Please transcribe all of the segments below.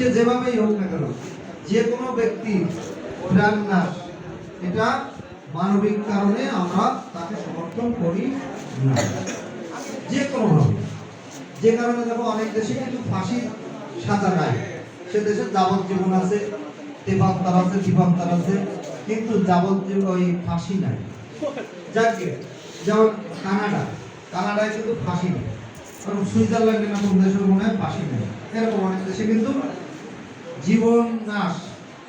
সে যেভাবেই হোক না কেন, যে কোনো ব্যক্তি প্রাণ নাশ, এটা মানবিক কারণে আমরা তাকে সমর্থন করি না। যে কোনো কোনোভাবে যে কারণে দেখো অনেক দেশে কিন্তু ফাঁসি সাজা নাই। সে দেশে যাবজ্জীবন আছে তেপান্তার আছে দীপান্তার আছে, কিন্তু যাবজ্জীবন ওই ফাঁসি নাই। যাকে যেমন কানাডা, কানাডায় কিন্তু ফাঁসি নেই। কারণ সুইজারল্যান্ডে না কোন দেশের মনে হয় ফাঁসি নেই। এরকম অনেক দেশে কিন্তু জীবন নাশ,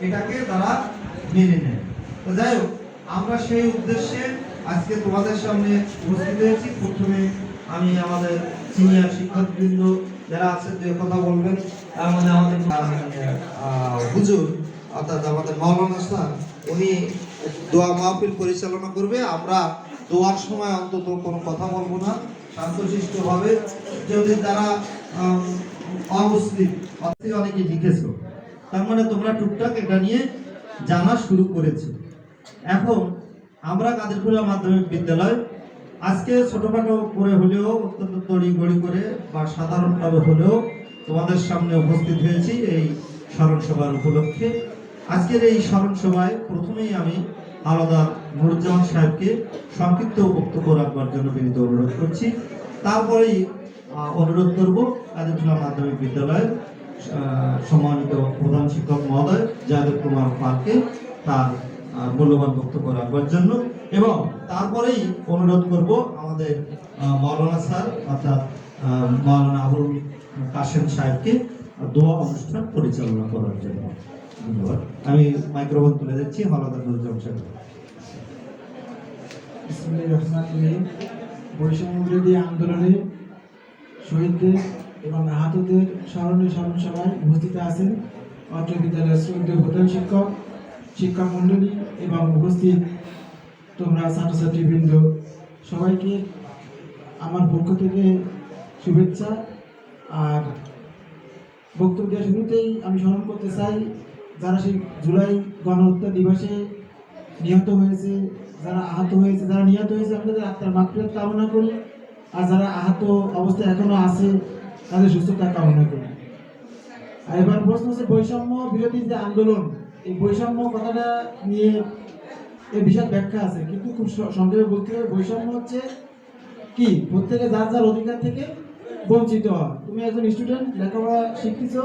এটাকে তারা মেনে নেয়। তো যাই হোক, আমরা সেই উদ্দেশ্যে আজকে তোমাদের সামনে উপস্থিত হয়েছি। প্রথমে আমি আমাদের সিনিয়র শিক্ষকবৃন্দ যারা আছে যে কথা বলবেন, তার মধ্যে আমাদের হুজুর, অর্থাৎ আমাদের মৌলানা স্যার, উনি দোয়া মাহফিল পরিচালনা করবে। আমরা দোয়ার সময় অন্তত কোনো কথা বলব না। শান্তশিষ্টভাবে যদি তারা অমুসলিম অনেকে লিখেছো তার মানে তোমরা টুকটাক এটা নিয়ে জানা শুরু করেছ। এখন আমরা কাদেরপুরা মাধ্যমিক বিদ্যালয়, আজকে ছোটখাটো করে হলেও অত্যন্ত তড়িঘড়ি করে বা সাধারণভাবে হলেও তোমাদের সামনে উপস্থিত হয়েছি এই স্মরণ সভার উপলক্ষে। আজকের এই স্মরণ সভায় প্রথমেই আমি আলাদা নুরুজ্জামান সাহেবকে সংক্ষিপ্ত বক্তব্য রাখবার জন্য বিনীত অনুরোধ করছি। তারপরেই অনুরোধ করব কাদেরপুরা মাধ্যমিক বিদ্যালয়ের সম্মানিত প্রধান শিক্ষক মহোদয় যাদব কুমার পার্কে তার মূল্যবান বক্তব্য রাখবার জন্য। এবং তারপরেই অনুরোধ করব আমাদের আহ, মাওলানা স্যার অর্থাৎ আহ, মাওলানা আবুল কাশেম সাহেবকে দোয়া অনুষ্ঠান পরিচালনা করার জন্য। ধন্যবাদ। আমি মাইক্রোফোন তুলে দিচ্ছি হলদার নুরুজ্জামান সাহেব। বৈষম্য বিরোধী আন্দোলনে শহীদদের এবং আহতদের স্মরণে স্মরণ সভায় উপস্থিত আছেন অত্র বিদ্যালয়ের শ্রদ্ধেয় প্রধান শিক্ষক শিক্ষক মণ্ডলী এবং উপস্থিত তোমরা ছাত্রছাত্রীবৃন্দ। সবাইকে আমার পক্ষ থেকে শুভেচ্ছা আর বক্তব্য দেওয়ার শুরুতেই আমি স্মরণ করতে চাই, যারা সেই জুলাই গণহত্যা দিবসে নিহত হয়েছে, যারা আহত হয়েছে, যারা নিহত হয়েছে আমি তাদের আত্মার মাকফিরাত কামনা করি। আর যারা আহত অবস্থায় এখনও আছে তাদের সুস্থতা কামনা করি। আর এবার প্রশ্ন হচ্ছে বৈষম্য বিরোধী যে আন্দোলন, এই বৈষম্য কথাটা নিয়ে এর বিশাল ব্যাখ্যা আছে, কিন্তু খুব সংক্ষেপে বলতে হবে, বৈষম্য হচ্ছে কি? প্রত্যেকে যার যার অধিকার থেকে বঞ্চিত হওয়া তুমি একজন স্টুডেন্ট লেখাপড়া শিখতেছ,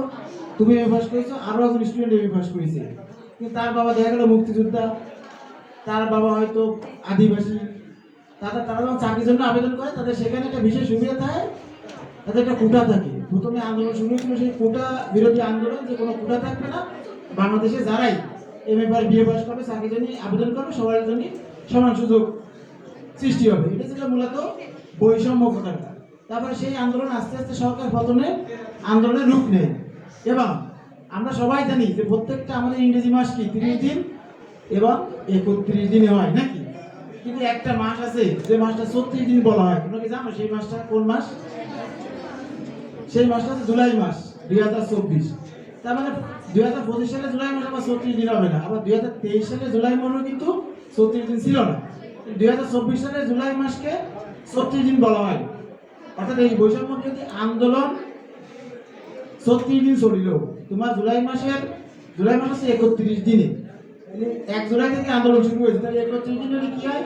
তুমি এম পাস করেছ আরও একজন স্টুডেন্ট এম পাস করেছে। কিন্তু তার বাবা দেখা গেল মুক্তিযোদ্ধা, তার বাবা হয়তো আদিবাসী তারা তারা যখন চাকরির জন্য আবেদন করে, তাদের সেখানে একটা বিশেষ সুবিধা থাকে তাদের একটা কোটা থাকে। প্রথমে আন্দোলন শুরু হয়েছিল সেই কোটা, বিরোধী আন্দোলন, যে কোনো কোটা থাকবে না। বাংলাদেশে যারাই এম এ বিএ পাস করবে চাকরির জন্য আবেদন করবে, সবার জন্য সমান সুযোগ সৃষ্টি হবে। এটা ছিল মূলত বৈষম্য কথাটা তারপরে সেই আন্দোলন আস্তে আস্তে সরকার পতনে আন্দোলনের রূপ নেয়। এবং আমরা সবাই জানি যে প্রত্যেকটা আমাদের ইংরেজি মাস কি? তিরিশ দিন এবং একত্রিশ দিনে হয়, নাকি? কিন্তু একটা মাস আছে, যে মাসটা ছত্রিশ দিন বলা হয়। তোমরা কি জানো সেই মাসটা কোন মাস? সেই মাসটা হচ্ছে জুলাই মাস, দুই হাজার চব্বিশ। তার মানে দুই হাজার পঁচিশ সালে জুলাই মাস আবার ছত্রিশ দিন হবে না। আবার দুই হাজার তেইশ সালে জুলাই মাসও কিন্তু ছত্রিশ দিন ছিল না। দুই হাজার চব্বিশ সালে জুলাই মাসকে ছত্রিশ দিন বলা হয়। অর্থাৎ এই বৈষম্য বিরোধী আন্দোলন ছত্রিশ দিন চলিল। তোমার জুলাই মাসের, জুলাই মাস হচ্ছে একত্রিশ দিনে। এক জুলাই থেকে আন্দোলন শুরু হয়েছে। তাহলে একত্রিশ দিন কি হয়?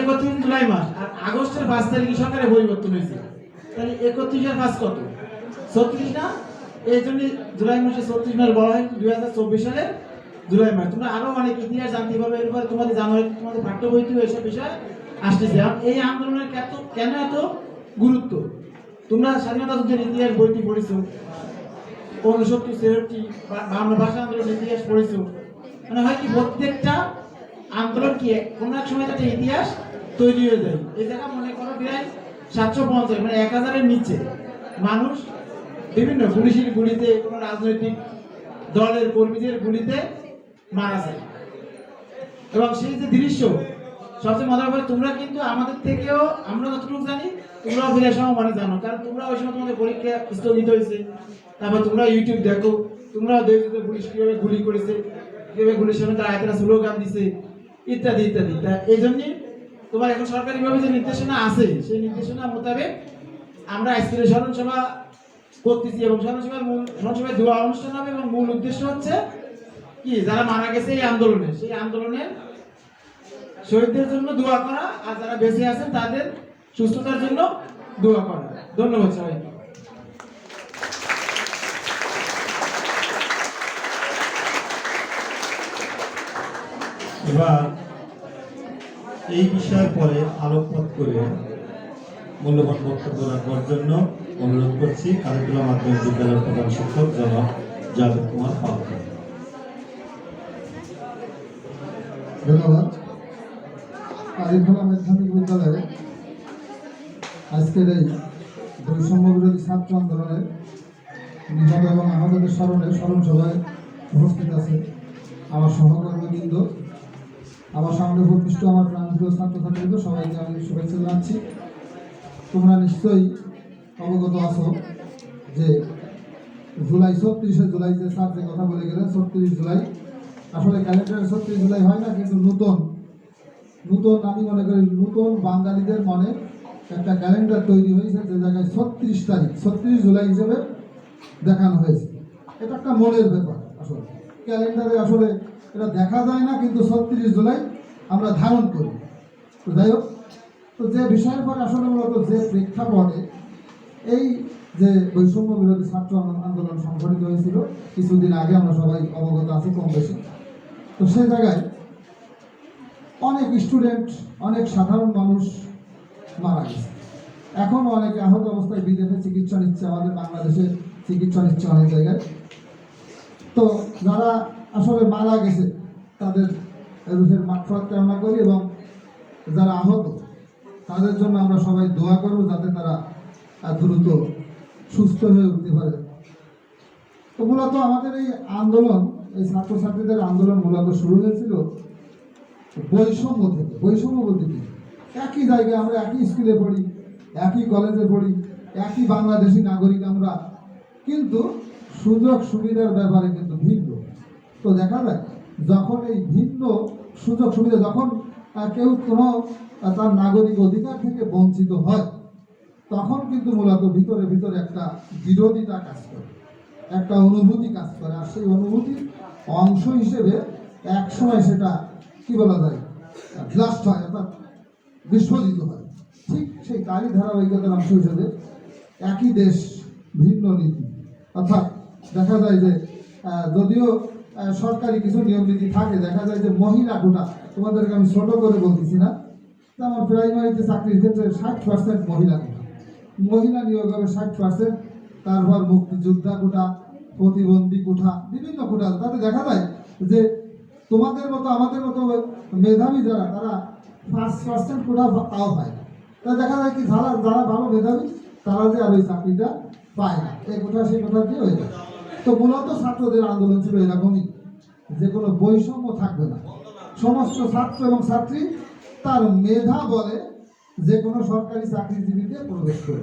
একত্রিশ জুলাই মাস। আর আগস্টের পাঁচ তারিখে সরকারের পরিবর্তন হয়েছে। তাহলে একত্রিশের পাঁচ কত? ছত্রিশ না? এই জন্য জুলাই মাসে ছত্রিশ মাস বলা হয়, দুই হাজার চব্বিশ সালে জুলাই মাস। তোমরা আরও অনেক ইতিহাস জানতে পারবে, এরপরে তোমাদের জানো হয়তো তোমাদের পাঠ্য বইতেও এসব বিষয় আসতেছে। এই আন্দোলনের এত, কেন এত গুরুত্ব? তোমরা স্বাধীনতা যুদ্ধের ইতিহাস বইটি পড়েছো, ঊনসত্তর, ছেষট্টি বাংলা ভাষা আন্দোলনের ইতিহাস পড়েছো। মানে হয় কি, প্রত্যেকটা আন্দোলন কি কোনো এক সময় একটা ইতিহাস তৈরি হয়ে যায়। এই জায়গা মনে করো প্রায় সাতশো পঞ্চাশ মানে এক হাজারের নিচে। মানুষ বিভিন্ন পুলিশের গুলিতে, কোনো রাজনৈতিক দলের কর্মীদের গুলিতে মারা যায়। এবং সেই যে দৃশ্য, সবচেয়ে মজার ব্যাপার, তোমরা কিন্তু আমাদের থেকেও, আমরা যতটুকু জানি, তোমরাও ফিরে সময় মানে জানো। কারণ তোমরা ওই সময় তোমাদের পরীক্ষা স্থগিত হয়েছে। তারপর তোমরা ইউটিউব দেখো, তোমরাও দেখছ যে পুলিশ কীভাবে গুলি করেছে, কীভাবে গুলির সামনে তারা একটা স্লোগান দিছে, ইত্যাদি ইত্যাদি। তা এই জন্যই তোমার এখন সরকারিভাবে যে নির্দেশনা আছে, সেই নির্দেশনা মোতাবেক আমরা আজকের স্মরণ সভা করতেছি এবং সন্ত্রাসীবাদ মূল সন্ত্রাসীবাদ দোয়া অনুষ্ঠান হবে এবং মূল উদ্দেশ্য হচ্ছে কি? যারা মারা গেছে এই আন্দোলনে, সেই আন্দোলনে শহীদদের জন্য দোয়া করা আর যারা বেঁচে আছেন তাদের সুস্থতার জন্য দোয়া করা। ধন্যবাদ সবাইকে। এবার এই বিষয়ের পরে আলোকপাত করে মূল্যবান বক্তব্য রাখবার জন্য অনুরোধ করছি কারিকুলাম মাধ্যমিক বিদ্যালয়ের প্রধান শিক্ষক জনাব যাদব কুমার পাল ধন্যবাদ। কারিখোলা মাধ্যমিক বিদ্যালয়ে আজকের এই বৈষম্য বিরোধী ছাত্র আন্দোলনের নিহত এবং আহতদের স্মরণে স্মরণ সভায় উপস্থিত আছে আমার সহকর্মীবৃন্দ। আমার সামনে উপবিষ্ট আমার প্রাণপ্রিয় ছাত্রছাত্রীবৃন্দ সবাইকে আমি শুভেচ্ছা জানাচ্ছি। তোমরা নিশ্চয়ই অবগত আছো যে জুলাই ছত্রিশে জুলাই যে স্যার যে কথা বলে গেলেন ছত্রিশ জুলাই। আসলে ক্যালেন্ডারে ছত্রিশ জুলাই হয় না, কিন্তু নতুন নতুন আমি মনে করি নতুন বাঙালিদের মনে একটা ক্যালেন্ডার তৈরি হয়েছে যে জায়গায় ছত্রিশ তারিখ, ছত্রিশ জুলাই হিসেবে দেখানো হয়েছে। এটা একটা মনের ব্যাপার আসলে। ক্যালেন্ডারে আসলে এটা দেখা যায় না, কিন্তু ছত্রিশ জুলাই আমরা ধারণ করি। তো যাই হোক, তো যে বিষয়ের পরে আসলে মূলত যে প্রেক্ষাপটে এই যে বৈষম্য বিরোধী ছাত্র আন্দোলন সংগঠিত হয়েছিল, কিছুদিন আগে আমরা সবাই অবগত আছি কম বেশি। তো সে জায়গায় অনেক স্টুডেন্ট, অনেক সাধারণ মানুষ মারা গেছে। এখনও অনেকে আহত অবস্থায় বিদেশে চিকিৎসা নিচ্ছে, আমাদের বাংলাদেশে চিকিৎসা নিচ্ছে অনেক জায়গায়। তো যারা আসলে মারা গেছে, তাদের রুহের মাঠফাত কামনা করি এবং যারা আহত, তাদের জন্য আমরা সবাই দোয়া করব যাতে তারা দ্রুত সুস্থ হয়ে উঠতে পারে। তো মূলত আমাদের এই আন্দোলন, এই ছাত্রছাত্রীদের আন্দোলন মূলত শুরু হয়েছিল বৈষম্য থেকে। বৈষম্য বলতে কি? একই জায়গায় আমরা একই স্কুলে পড়ি, একই কলেজে পড়ি, একই বাংলাদেশি নাগরিক আমরা। কিন্তু সুযোগ সুবিধার ব্যাপারে কিন্তু ভিন্ন। তো দেখা যায় যখন এই ভিন্ন সুযোগ সুবিধা, যখন কেউ কোনো তার নাগরিক অধিকার থেকে বঞ্চিত হয়, তখন কিন্তু মূলত ভিতরে ভিতরে একটা বিরোধিতা কাজ করে, একটা অনুভূতি কাজ করে। আর সেই অনুভূতির অংশ হিসেবে একসময় সেটা, কি বলা যায়, ব্লাস্ট হয়, অর্থাৎ বিস্ফোরিত হয়। ঠিক সেই তারই ধারাবাহিকতার অংশ হিসেবে একই দেশ, ভিন্ন নীতি। অর্থাৎ দেখা যায় যে যদিও সরকারি কিছু নিয়ম নীতি থাকে, দেখা যায় যে মহিলা কোটা তোমাদেরকে আমি ছোট করে বলতেছি না যেমন প্রাইমারিতে চাকরির ক্ষেত্রে ষাট পার্সেন্ট মহিলা কোটা মহিলা নিয়োগ হবে ষাট পার্সেন্ট তারপর মুক্তিযোদ্ধা কোটা প্রতিবন্ধী কোঠা বিভিন্ন কোঠা তাতে দেখা যায় যে তোমাদের মতো, আমাদের মতো মেধাবী যারা, তারা পাঁচ পার্সেন্ট কোটা তাও পায় না। তা দেখা যায় কি, যারা যারা ভালো মেধাবী, তারা যে আর ওই চাকরিটা পায় না। এই কোঠা সেই কোঠা দিয়ে হয়ে যায়। তো মূলত ছাত্রদের আন্দোলন ছিল এরকমই। যে কোনো বৈষম্য থাকবে না। সমস্ত ছাত্র এবং ছাত্রী তার মেধা বলে যে কোনো সরকারি চাকরিজীবীতে প্রবেশ করে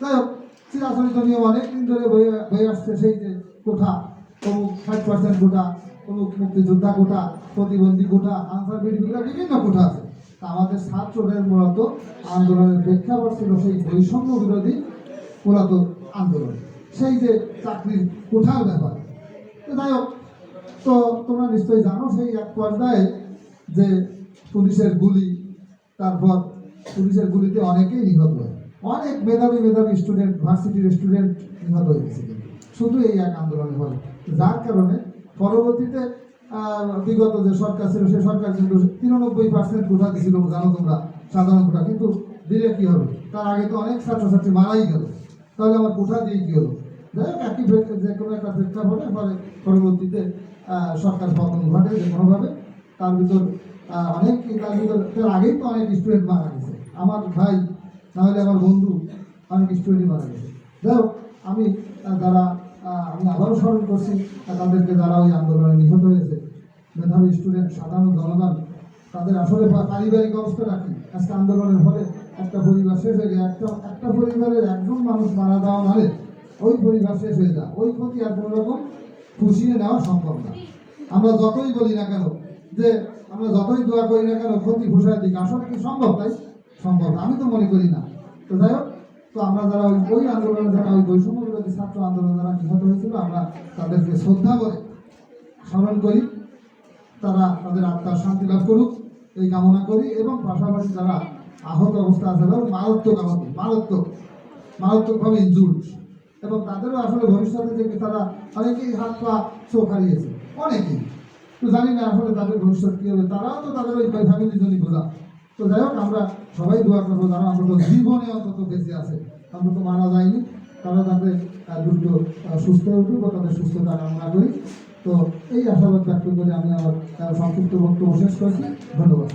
যাই হোক, চিরাচরিত নিয়ম অনেক দিন ধরে বয়ে আসছে সেই যে কোঠা, অমুক ষাট পার্সেন্ট কোঠা, অমুক মুক্তিযোদ্ধা কোঠা, প্রতিবন্ধী কোঠা, আনসার বিডি কোঠা, বিভিন্ন কোঠা আছে। তা আমাদের ছাত্রদের মূলত আন্দোলনের প্রেক্ষাপট ছিল সেই বৈষম্য বিরোধী মূলত আন্দোলন। সেই যে চাকরির কোঠার ব্যাপার। যাই হোক, তো তোমরা নিশ্চয়ই জানো সেই এক পর্যায়ে যে পুলিশের গুলি, তারপর পুলিশের গুলিতে অনেকেই নিহত হয়। অনেক মেধাবী মেধাবী স্টুডেন্ট ভার্সিটির স্টুডেন্ট নিহত হয়ে গেছে শুধু এই এক আন্দোলনের ফলে যার কারণে পরবর্তীতে বিগত যে সরকার ছিল সে সরকার কিন্তু তিরানব্বই পার্সেন্ট কোঠা দিয়েছিল জানো তোমরা, সাধারণ কোঠা কিন্তু দিলে কী হবে? তার আগে তো অনেক ছাত্রছাত্রী মারাই গেল। তাহলে আমার কোঠা দিয়ে কি হলো? যাই হোক, একই যে কোনো একটা প্রেক্ষাপটে ফলে পরবর্তীতে সরকার পতন ঘটে যে কোনোভাবে। তার ভিতর অনেক, তার ভিতর তার আগেই তো অনেক স্টুডেন্ট মারা গেছে। আমার ভাই, নাহলে আমার বন্ধু, অনেক স্টুডেন্টই মারা গেছে। যাই হোক, আমি যারা আমি আবারও স্মরণ করছি তাদেরকে যারা ওই আন্দোলনে নিহত হয়েছে, মেধাবী স্টুডেন্ট সাধারণ জনগণ, তাদের আসলে পারিবারিক অবস্থা রাখি আজকে আন্দোলনের ফলে একটা পরিবার শেষ হয়ে যায় একটা একটা পরিবারের একজন মানুষ মারা দেওয়া মানে ওই পরিবার শেষ হয়ে যায়। ওই ক্ষতি আর কোনো রকম পুষিয়ে নেওয়া সম্ভব না। আমরা যতই বলি না কেন যে আমরা যতই দোয়া করি না কেন ক্ষতি ঘুষায় দিক আসলে কি সম্ভব তাই? সম্ভব না। আমি তো মনে করি না। তো যাই হোক, তো আমরা যারা ওই ওই আন্দোলনে যারা ওই বৈষম্য বিরোধী ছাত্র আন্দোলনে যারা নিহত হয়েছিল, আমরা তাদেরকে শ্রদ্ধা করে স্মরণ করি। তারা তাদের আত্মার শান্তি লাভ করুক, এই কামনা করি এবং পাশাপাশি যারা আহত অবস্থা আছে মারাত্মক আহত, মারাত্মক, মারাত্মকভাবে ইনজুর্ড এবং তাদেরও আসলে ভবিষ্যতে যে তারা অনেকেই হাত পা চোখ হারিয়েছে। অনেকেই। তো জানি না আসলে তাদের ভবিষ্যৎ কী হবে। তারাও তো তাদের ওই ফ্যামিলির জন্য বোঝা তো যাই হোক, আমরা সবাই দোয়া করব যারা অন্তত জীবনে অন্তত বেঁচে আছে। অন্তত মারা যায়নি। তারা যাতে দ্রুত সুস্থ উঠুক বা তাদের সুস্থতা কামনা করি। তো এই আশাবাদ ব্যক্ত করে আমি আমার সংক্ষিপ্ত বক্তব্য শেষ করছি। ধন্যবাদ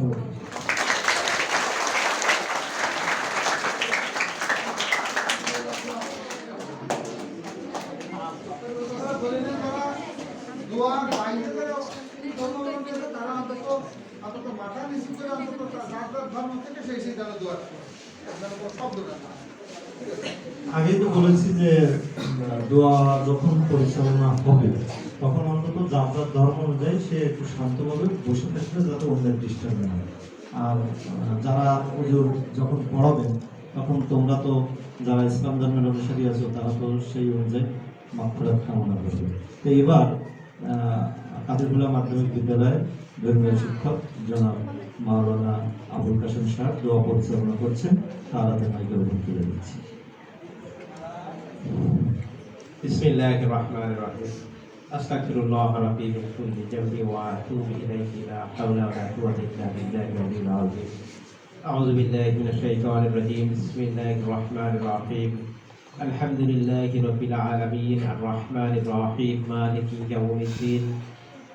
আগেই তো বলেছি যে দোয়া যখন পরিচালনা হবে, তখন অন্তত যার যার ধর্ম অনুযায়ী সে একটু শান্তভাবে বসে থাকলে যাতে অন্যের ডিস্টার্ব না হয়। আর যারা হুজুর যখন পড়াবেন, তখন তোমরা তো যারা ইসলাম ধর্মের অনুসারী আছো, তারা তো সেই অনুযায়ী মাত্রার কামনা করবে। তো এবার কাদিরগুলা মাধ্যমিক বিদ্যালয়ে ধর্মীয় শিক্ষক জনাব بسم الله الرحمن الرحيم استغفر الله ربي من كل ذنب واتوب اليه لا حول ولا قوه الا بالله العلي العظيم اعوذ بالله من الشيطان الرجيم بسم الله الرحمن الرحيم الحمد لله رب العالمين الرحمن الرحيم مالك يوم الدين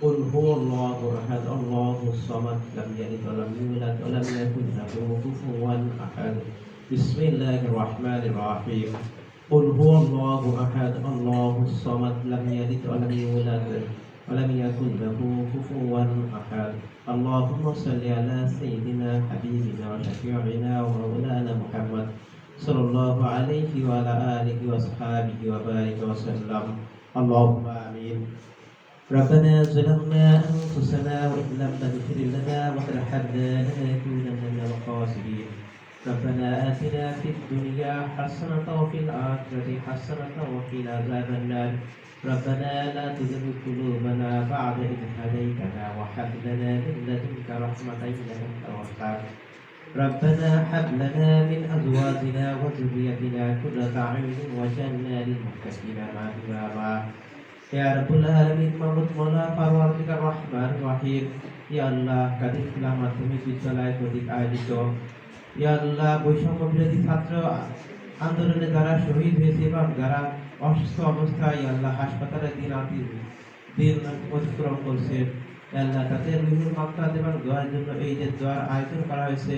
قل هو الله أحد الله الصمد لم يلد ولم يولد ولم يكن له كفوا أحد. بسم الله الرحمن الرحيم. قل هو الله أحد الله الصمد لم يلد ولم يولد ولم يكن له كفوا أحد. اللهم صل على سيدنا حبيبنا وشفيعنا ومولانا محمد صلى الله عليه وعلى آله وأصحابه وبارك وسلم. اللهم آمين. ربنا ظلمنا أنفسنا وإن لم تغفر لنا وترحمنا لنكونن من الخاسرين. ربنا آتنا في الدنيا حسنة وفي الآخرة حسنة وقنا عذاب النار. ربنا لا تزغ قلوبنا بعد إذ هديتنا وهب لنا من لدنك رحمة إنك أنت الوهاب. ربنا هب لنا من أزواجنا وذريتنا قرة أعين واجعلنا للمتقين إماما Ya Rabbul Alamin, Mahmud Mola Parwartika Rahman Rahim. Ya Allah কাদের ইসলাম মাধ্যমিক বিদ্যালয় কর্তৃক আয়োজিত ইয়া আল্লাহ বৈষম্য বিরোধী ছাত্র আন্দোলনে যারা শহীদ হয়েছে এবং যারা অসুস্থ অবস্থায় আল্লাহ হাসপাতালে দিন আতি দিন অতিক্রম করছে আল্লাহ তাদের বিভিন্ন মাত্রাত এবং দোয়ার জন্য এই যে দোয়ার আয়োজন করা হয়েছে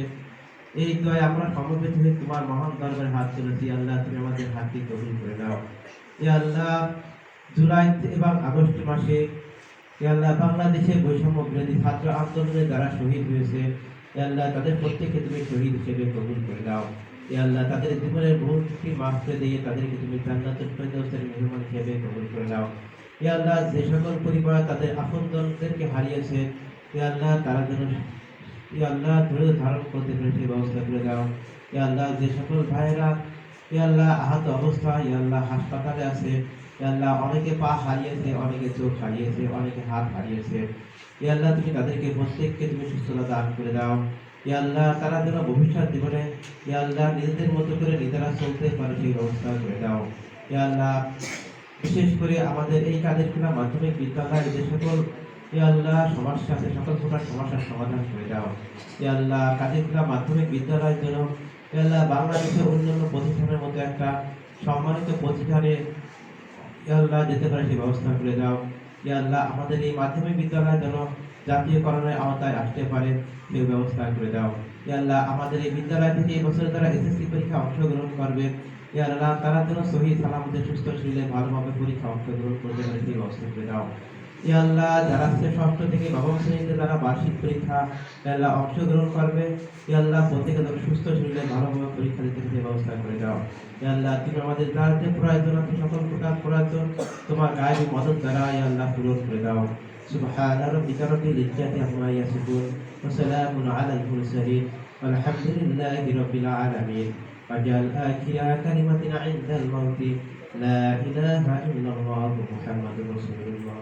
এই দোয়ায় আমরা সমবেত হয়ে তোমার মহান দরবারে হাত তুলেছি আল্লাহ তুমি আমাদের হাতটি কবুল করে নাও ইয়া আল্লাহ জুলাই এবং আগস্ট মাসে ইয়া আল্লাহ, বাংলাদেশে বৈষম্য বিরোধী ছাত্র আন্দোলনে যারা শহীদ হয়েছে। ইয়া আল্লাহ, তাদের প্রত্যেককে তুমি শহীদ হিসেবে কবুল করে দাও ইয়া আল্লাহ, তাদের জীবনের বহু ত্রুটি করে দিয়ে তাদেরকে তুমি জান্নাতুল ফেরদৌসের মেহমান হিসেবে কবুল করে দাও ইয়া আল্লাহ, যে সকল পরিবার তাদের আপনজনদেরকে হারিয়েছে ইয়া আল্লাহ, তারা যেন ইয়া আল্লাহ ধরে ধারণ করতে পেরে সেই ব্যবস্থা করে দাও ইয়া আল্লাহ, যে সকল ভাইয়েরা ইয়া আল্লাহ, আহত অবস্থা ইয়া আল্লাহ, হাসপাতালে আছে আল্লাহ, অনেকে পা হারিয়েছে, অনেকে চোখ হারিয়েছে, অনেকে হাত হারিয়েছে। আল্লাহ, তুমি তাদেরকে প্রত্যেককে তুমি সুস্থতা দান করে দাও। আল্লাহ, তারা যেন ভবিষ্যৎ জীবনে আল্লাহ, নিজেদের মতো করে নিজেরা চলতে পারে সেই ব্যবস্থা করে দাও। আল্লাহ, বিশেষ করে আমাদের এই কাদের খোলা মাধ্যমিক বিদ্যালয়, যে সকল আল্লাহ সমস্যা আছে, সকল প্রকার সমস্যার সমাধান করে দাও। আল্লাহ কাদের খোলা মাধ্যমিক বিদ্যালয়ের জন্য আল্লাহ, বাংলাদেশের অন্যান্য প্রতিষ্ঠানের মতো একটা সম্মানিত প্রতিষ্ঠানে আল্লাহ, যেতে পারে সেই ব্যবস্থা করে দাও। ইয়াল্লাহ আমাদের এই মাধ্যমিক বিদ্যালয় যেন জাতীয়করণের আওতায় আসতে পারে, সেই ব্যবস্থা করে দাও। ইয়াল্লাহ আমাদের এই বিদ্যালয় থেকে এই বছর যারা এসএসসি পরীক্ষা অংশগ্রহণ করবে। ইয়াল্লাহ তারা যেন সহি সালামতে সুস্থ শরীরে ভালোভাবে পরীক্ষা অংশগ্রহণ করতে পারে, সেই ব্যবস্থা করে দাও। ইয়া আল্লাহ যারা সে ষষ্ঠ থেকে নবম শ্রেণীতে যারা বার্ষিক পরীক্ষা ইয়া আল্লাহ অংশগ্রহণ করবে ইয়া আল্লাহ প্রত্যেকে যেন সুস্থ শরীরে ভালোভাবে পরীক্ষা দিতে সেই ব্যবস্থা করে দাও ইয়া আল্লাহ তুমি আমাদের যার যে প্রয়োজন আছে সকল প্রকার প্রয়োজন তোমার গায়েবী মদত দ্বারা ইয়া আল্লাহ পূরণ করে দাও سبحان ربك رب العزة عما يصفون وسلام على المرسلين والحمد لله رب العالمين واجعل آخر كلمة عند الموت لا إله إلا الله محمد رسول الله